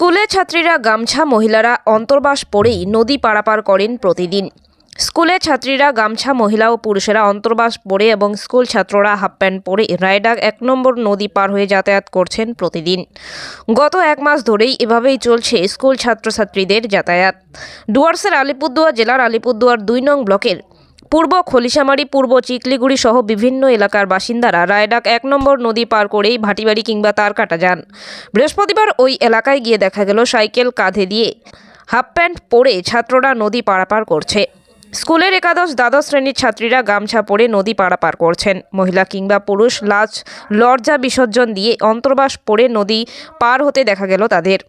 স্কুলে ছাত্রীরা গামছা মহিলারা অন্তর্বাস পরেই নদী পারাপার করেন প্রতিদিন। স্কুলে ছাত্রীরা গামছা মহিলা ও পুরুষেরা অন্তর্বাস পরে এবং স্কুল ছাত্ররা হাফ প্যান্ট পরে রায়ডাক এক নম্বর নদী পার হয়ে যাতায়াত করছেন প্রতিদিন। গত এক মাস ধরেই এভাবেই চলছে স্কুল ছাত্রছাত্রীদের যাতায়াত। ডুয়ার্সের আলিপুরদুয়ার জেলার আলিপুরদুয়ার দুই নং ব্লকের পূর্ব খলিশামারি, পূর্ব চিকলিগুড়ি সহ বিভিন্ন এলাকার বাসিন্দারা রায়ডাক এক নম্বর নদী পার করেই ভাটিবাড়ি কিংবা তার কাটা যান। বৃহস্পতিবার ওই এলাকায় গিয়ে দেখা গেল সাইকেল কাঁধে দিয়ে হাফ প্যান্ট পরে ছাত্ররা নদী পারাপার করছে। স্কুলের একাদশ দ্বাদশ শ্রেণির ছাত্রীরা গামছা পরে নদী পারাপার করছেন। মহিলা কিংবা পুরুষ লাজ লজ্জা, বিসর্জন দিয়ে অন্তর্বাস পরে নদী পার হতে দেখা গেল তাদের।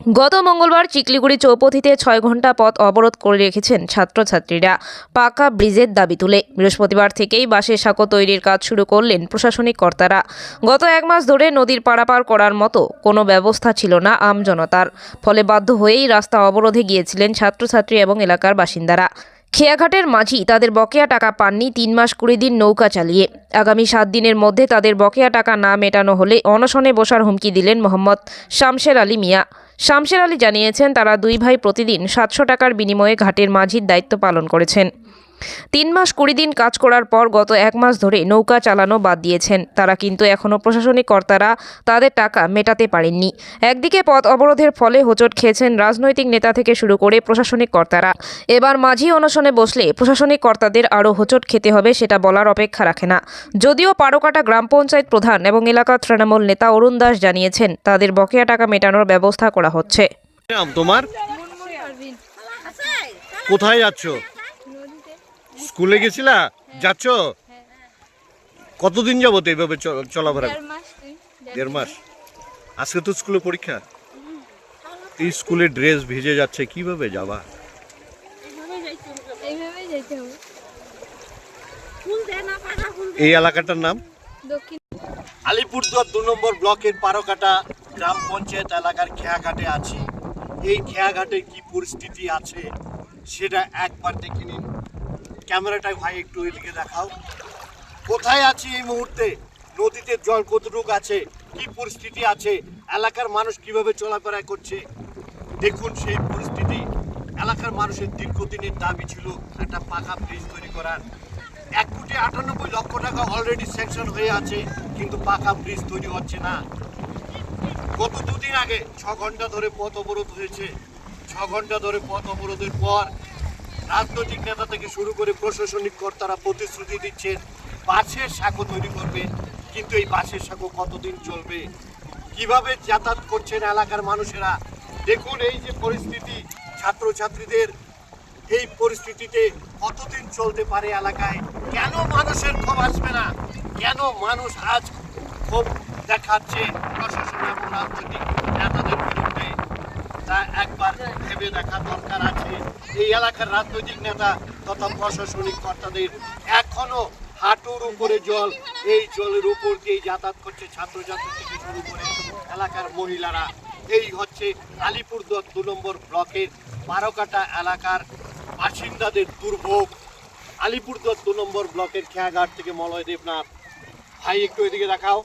গত মঙ্গলবার চিকলিগুড়ি চৌপথিতে ছয় ঘণ্টা পথ অবরোধ করে রেখেছেন ছাত্রছাত্রীরা। পাকা ব্রিজের দাবি তুলে। বৃহস্পতিবার থেকেই বাসের সাঁকো তৈরির কাজ শুরু করলেন প্রশাসনিক কর্তারা। গত এক মাস ধরে নদীর পারাপার করার মতো কোনো ব্যবস্থা ছিল না আমজনতার ফলে বাধ্য হয়েই রাস্তা অবরোধে গিয়েছিলেন ছাত্রছাত্রী এবং এলাকার বাসিন্দারা। খেয়াঘাটের মাঝি তাদের বকেয়া টাকা পাননি তিন মাস কুড়ি দিন নৌকা চালিয়ে। আগামী সাত দিনের মধ্যে তাদের বকেয়া টাকা না মেটানো হলে অনশনে বসার হুমকি দিলেন মোহাম্মদ শামশের আলী মিয়া। শামশের আলী জানিয়েছেন, তারা দুই ভাই প্রতিদিন সাতশো টাকার বিনিময়ে ঘাটের মাঝির দায়িত্ব পালন করেছেন। তিন মাস কুড়ি দিন কাজ করার পর গত এক মাস ধরে নৌকা চালানো বাদ দিয়েছেন। তারা কিন্তু এখনও প্রশাসনিক কর্তারা তাদের টাকা মেটাতে পারেননি। একদিকে পথ অবরোধের ফলে হোঁচট খেয়েছেন রাজনৈতিক নেতা থেকে শুরু করে প্রশাসনিক কর্তারা। এবার মাঝি অনশনে বসলে প্রশাসনিক কর্তাদের আরও হোঁচট খেতে হবে সেটা বলার অপেক্ষা রাখে না। যদিও পারোকাটা গ্রাম পঞ্চায়েত প্রধান এবং এলাকার তৃণমূল নেতা অরুণ দাস জানিয়েছেন, তাদের বকেয়া টাকা মেটানোর ব্যবস্থা করা হচ্ছে। কোথায় যাচ্ছ? স্কুলে গেছিলা? যাচ্ছ? কতদিন যাব তো এইভাবে চ- চলাফেরা? দেড় মাস দেড় মাস। আজকে তো স্কুলে পরীক্ষা? এই স্কুলে ড্রেস ভিজে যাচ্ছে কীভাবে যাবা? এই এলাকাটার নাম? দক্ষিণ আলিপুরদুয়ার দু নম্বর ব্লকের পারকাটা গ্রাম পঞ্চায়েত এলাকার খেয়াঘাটে আছি। এই খেয়াঘাটে কি পরিস্থিতি আছে সেটা একবার দেখে নিন। ক্যামেরাটা ভাই একটু এদিকে দেখাও। কোথায় আছি এই মুহূর্তে? নদীতে জল কতটুকু আছে? কি পরিস্থিতি আছে? এলাকার মানুষ কীভাবে চলাফেরা করছে? দেখুন সেই পরিস্থিতি। এলাকার মানুষের দীর্ঘদিনের দাবি ছিল একটা পাকা ব্রিজ তৈরি করার। এক কোটি আটানব্বই লক্ষ টাকা অলরেডি স্যাংশন হয়ে আছে, কিন্তু পাকা ব্রিজ তৈরি হচ্ছে না। গত দুদিন আগে ছ ঘণ্টা ধরে পথ অবরোধ হয়েছে। ছ ঘণ্টা ধরে পথ অবরোধের পর রাজনৈতিক নেতা থেকে শুরু করে প্রশাসনিক কর্তারা প্রতিশ্রুতি দিচ্ছেন বাসের সাঁকো তৈরি করবে। কিন্তু এই বাসের সাঁকো কতদিন চলবে? কীভাবে যাতায়াত করছেন এলাকার মানুষেরা? দেখুন এই যে পরিস্থিতি, ছাত্রছাত্রীদের এই পরিস্থিতিতে কতদিন চলতে পারে এলাকায়? কেন মানুষের ক্ষোভ আসবে না? কেন মানুষ আজ ক্ষোভ দেখাচ্ছে প্রশাসন এবং রাজনৈতিক নেতাদের তা একবার ভেবে দেখা দরকার আছে। এই এলাকার রাজনৈতিক নেতা তথা প্রশাসনিক কর্তাদের এখনও হাঁটুর উপরে জল, এই জলের উপর দিয়েই যাতায়াত করছে ছাত্রছাত্রী থেকে শুরু করে এলাকার মহিলারা। এই হচ্ছে আলিপুরদুয়ার দু নম্বর ব্লকের বারোকাটা এলাকার বাসিন্দাদের দুর্ভোগ। আলিপুরদুয়ার দু নম্বর ব্লকের খেয়াঘাট থেকে মলয় দেবনাথ। ভাই, একটু এদিকে দেখাও।